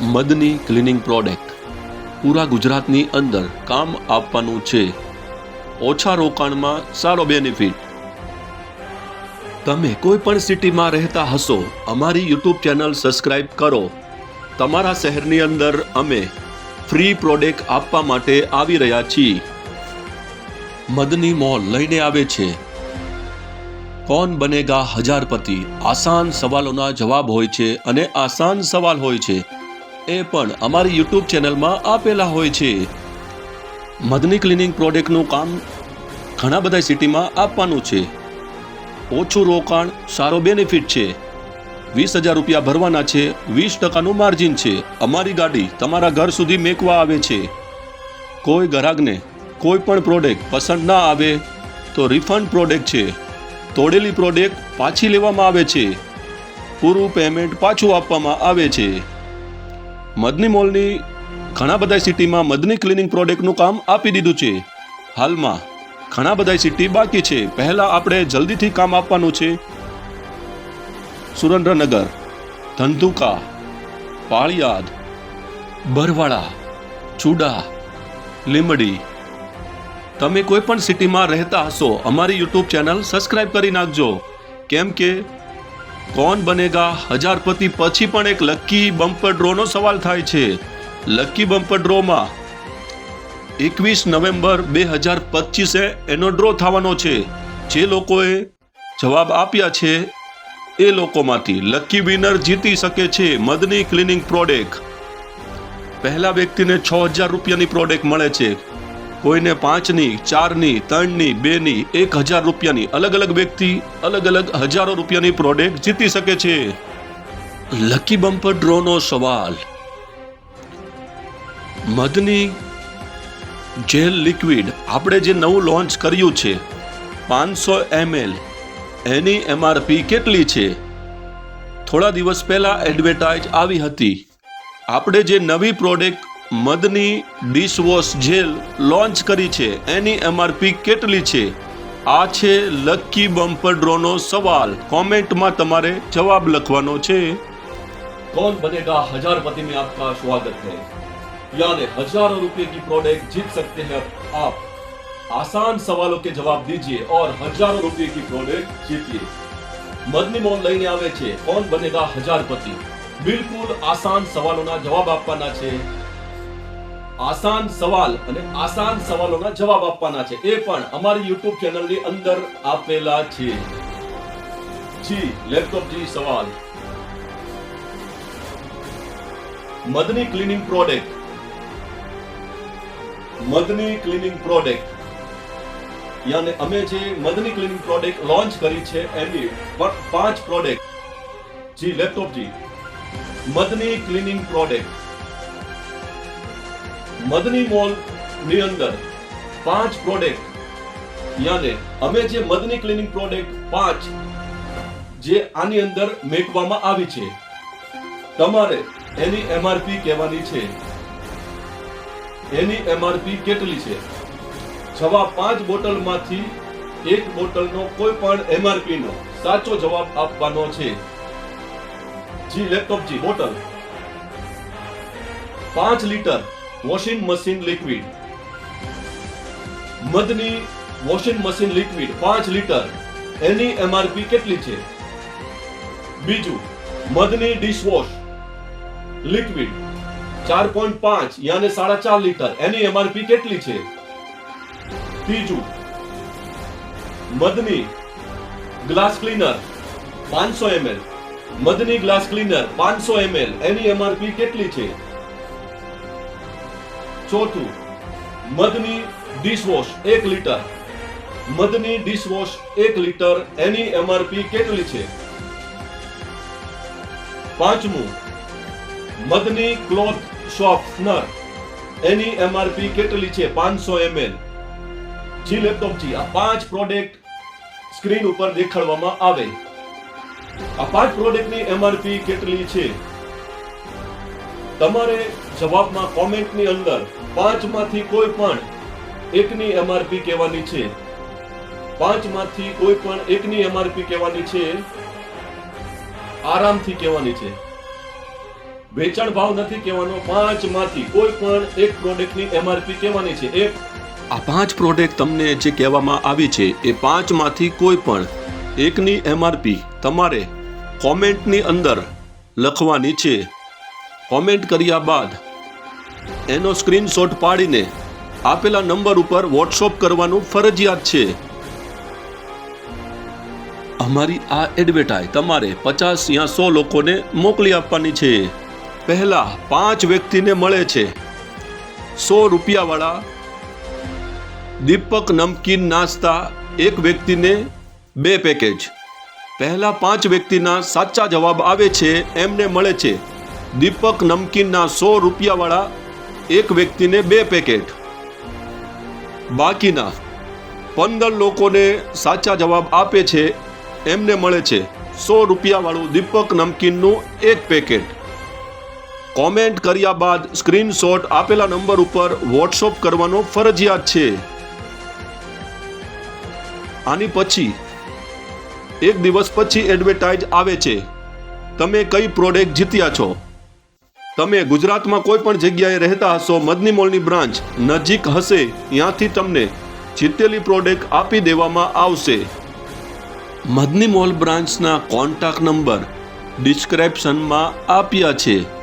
Madni cleaning product. પૂરા ગુજરાતની અંદર કામ આપવાનું છે. ઓછા રોકાણમાં સારો બેનિફિટ. તમે કોઈ પણ સિટીમાં રહેતા હશો, અમારી યુટ્યુબ ચેનલ સબસ્ક્રાઇબ કરો. તમારા શહેરની અંદર અમે ફ્રી પ્રોડક્ટ આપવા માટે આવી રહ્યા છીએ. મદની મોલ લઈને આવે છે. કોણ બનેગા હજારપતિ? આસાન સવાલોના જવાબ હોય છે અને આસાન સવાલ હોય છે. એ પણ અમારી યુટ્યુબ ચેનલમાં આપેલા હોય છે. મદની ક્લિનિંગ પ્રોડક્ટનું કામ ઘણા બધા સિટીમાં આપવાનું છે. ઓછું રોકાણ, સારો બેનિફિટ છે. વીસ હજાર રૂપિયા ભરવાના છે, વીસ ટકાનું માર્જિન છે. અમારી ગાડી તમારા ઘર સુધી મેકવા આવે છે. કોઈ ગ્રાહકને કોઈ પણ પ્રોડક્ટ પસંદ ના આવે તો રિફંડ પ્રોડક્ટ છે. તોડેલી પ્રોડક્ટ પાછી લેવામાં આવે છે. પૂરું પેમેન્ટ પાછું આપવામાં આવે છે. મદની મોલની ઘણા બધા સિટીમાં મદની ક્લિનિંગ પ્રોડક્ટનું કામ આપી દીધું છે. હાલમાં ઘણા બધા સિટી બાકી છે. પહેલા આપણે જલ્દીથી કામ આપવાનું છે. સુરેન્દ્રનગર, ધંધુકા, પાળિયાદ, બરવાળા, ચુડા, લીંબડી. તમે કોઈ પણ સિટીમાં રહેતા હશો, અમારી યુટ્યુબ ચેનલ સબસ્ક્રાઇબ કરી નાખજો. કેમ કે કોણ બનેગા? હજારપતિ પછી પણ એક લકી બમ્પર ડ્રોનો સવાલ થાય છે. લકી બમ્પર ડ્રોમાં એકવીસ નવેમ્બર બે હજાર પચીસે એનો ડ્રો થવાનો છે. જે લોકોએ જવાબ આપ્યા છે, એ લોકોમાંથી લકી વિનર જીતી શકે છે મદની ક્લિનિંગ પ્રોડક્ટ. પહેલા વ્યક્તિને છ હજાર રૂપિયાની પ્રોડક્ટ મળે છે. કોઈને પાંચની, ચારની, ત્રણની, બેની, એક હજાર રૂપિયાની અલગ અલગ વ્યક્તિ, અલગ અલગ હજારો રૂપિયાની પ્રોડક્ટ જીતી શકે છે. લકી બમ્પર ડ્રોનો સવાલ. મધની જેલ લિક્વિડ આપણે જે નવું લોન્ચ કર્યું છે, પાંચસો એમએલ, એની એમઆરપી કેટલી છે? થોડા દિવસ પહેલા એડવર્ટાઇઝ આવી હતી. આપણે જે નવી product Madni dishwash gel launch કરી છે એની એમઆરપી કેટલી છે આ છે લકી બમ્પર ડ્રોનો સવાલ કોમેન્ટમાં તમારે જવાબ લખવાનો છે कौन बनेगा हजारपति में आपका स्वागत है यानी हजारों रुपए की प्रोडक्ट जीत सकते हैं आप आसान सवालों के जवाब दीजिए और हजारों रुपए की प्रोडक्ट जीतिए મદની મોલ લઈને આવે છે કોણ બનેગા હજારપતિ બિલકુલ આસાન સવાલોના જવાબ આપવાના છે આસાન સવાલ અને આસાન સવાલોના જવાબ આપવાના છે. એ પણ અમારી યુટ્યુબ ચેનલની અંદર આપેલા છે. જી લેપટોપ જી, સવાલ. Madni cleaning product Madni cleaning product યાને અમે જે મદની ક્લિનિંગ પ્રોડક્ટ લોન્ચ કરી છે, એની પાંચ પ્રોડક્ટ જી લેપટોપ જી. મદની ક્લિનિંગ પ્રોડક્ટ મદની મોલની અંદર પાંચ પ્રોડક્ટ યાને અમે જે મદની ક્લિનિંગ પ્રોડક્ટ પાંચ જે આની અંદર મેકવામાં આવી છે, તમારે એની એમઆરપી કહેવાની છે. એની એમઆરપી કેટલી છે? જવાબ પાંચ બોટલમાંથી એક બોટલનો કોઈ પણ એમઆરપી નો. સાચો જવાબ આપવાનો છે. જી, લેપટોપ જી, બોટલ. પાંચ litre washing machine liquid Madni washing machine liquid પાંચ લીટર. એની એમઆરપી કેટલી છે? બીજું, મધની ડિશવોશ લિક્વિડ ચાર પોઈન્ટ પાંચ યાને સાડા ચાર લીટર. એની એમઆરપી કેટલી છે? ત્રીજું, મધની ગ્લાસ ક્લીનર પાંચસો એમએલ મધની ગ્લાસ ક્લીનર પાંચસો એમએલ એની એમઆરપી કેટલી છે? ચોથું, મધની ડિશવોશ એક લીટર. મધની ડિશવોશ એક લીટર, એની એમઆરપી કેટલી છે? પાંચમું, મધની ક્લોથ સોફ્ટનર એની એમઆરપી કેટલી છે? પાંચસો એમએલ જી લેપટોપ જી આ પાંચ પ્રોડક્ટ સ્ક્રીન ઉપર દેખાડવામાં આવે. આ પાંચ પ્રોડક્ટની એમઆરપી કેટલી છે? તમારે જવાબમાં કોમેન્ટની અંદર પાંચમાંથી કોઈ પણ એકની એમઆરપી કહેવાની છે. પાંચમાંથી કોઈ પણ એકની એમઆરપી કહેવાની છે. આરામથી કહેવાની છે. વેચાણ ભાવ નથી કહેવાનો. પાંચમાંથી કોઈ પણ એક પ્રોડક્ટની એમઆરપી કહેવાની છે. એ આ પાંચ પ્રોડક્ટ તમને જે કહેવામાં આવી છે, એ પાંચમાંથી કોઈ પણ એકની એમઆરપી તમારે કોમેન્ટની અંદર લખવાની છે. કોમેન્ટ કર્યા બાદ એનો સ્ક્રીનશોટ પાડીને આપેલા નંબર ઉપર વોટ્સઅપ કરવાનું ફરજિયાત છે. અમારી આ એડવર્ટાઇઝ તમારે પચાસ યા સો લોકોને મોકલી આપવાની છે. પહેલા પાંચ વ્યક્તિને મળે છે. સો રૂપિયાવાળા દીપક નમકીન નાસ્તા, એક વ્યક્તિને બે પેકેજ પહેલા પાંચ વ્યક્તિના સાચા જવાબ આવે છે, એમને મળે છે. દીપક નમકીનના સો રૂપિયાવાળા એક વ્યક્તિને બે પેકેટ. બાકીના પંદર લોકોને સાચા જવાબ આપે છે, એમને મળે છે સો રૂપિયાવાળું દીપક નમકીનનું એક પેકેટ. કોમેન્ટ કર્યા બાદ સ્ક્રીનશોટ આપેલા નંબર ઉપર વોટ્સઅપ કરવાનો ફરજિયાત છે. આની પછી એક દિવસ પછી એડવર્ટાઇઝ આવે છે. તમે કઈ પ્રોડક્ટ જીત્યા છો? તમે ગુજરાતમાં કોઈ પણ જગ્યાએ રહેતા હશો, મદની મોલની બ્રાન્ચ નજીક હશે, ત્યાંથી તમને જીતેલી પ્રોડક્ટ આપી દેવામાં આવશે. મદની મોલ બ્રાન્ચના કોન્ટેક્ટ નંબર ડિસ્ક્રિપ્શનમાં આપ્યા છે.